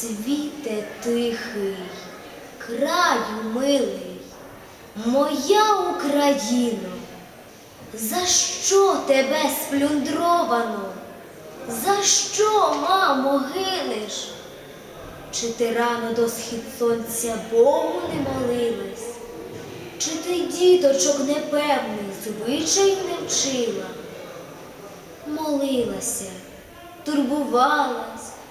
Світе тихий, краю милий, моя Україно, за що тебе сплюндровано? За що, мамо, гинеш? Чи ти рано до схід сонця Богу не молилась? Чи ти діточок непевних звичаю не вчила? Молилася, турбувалась,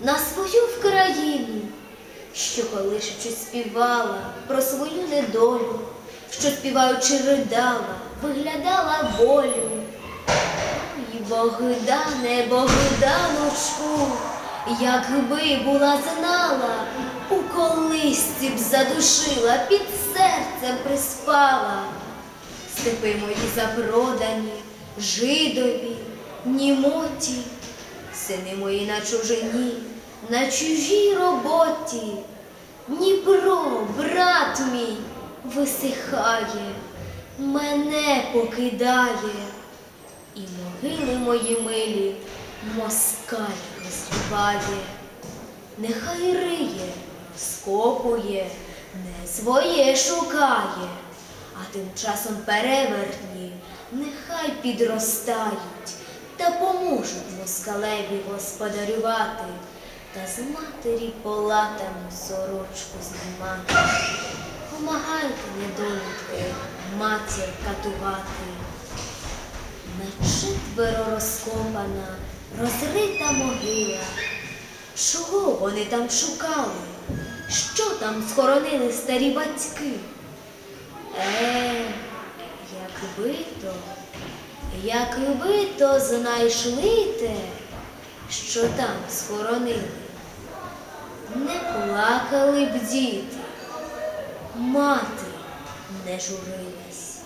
на свою вкраїну, що колишучи співала про свою недолю, що співаючи ридала, виглядала болю. Ой, Богдане, Богданочку, якби була знала, у колисці б задушила, під серцем приспала. Степи мої запродані, жидові, німоті, сини мої на чужині, на чужій роботі. Дніпро, брат мій, висихає, мене покидає. І могили мої милі москаль розбиває. Нехай риє, розкопує, не своє шукає, а тим часом перевертні нехай підростають та поможуть москалеві господарювати та з матері полатану сорочку знімати. Помагайте, недолюдки, матір катувати. Четверо розкопана, розрита могила. Чого вони там шукали? Що там схоронили старі батьки? Е, якби то, Якби то знайшли те, що там схоронили. Не плакали б діти, мати не журилась.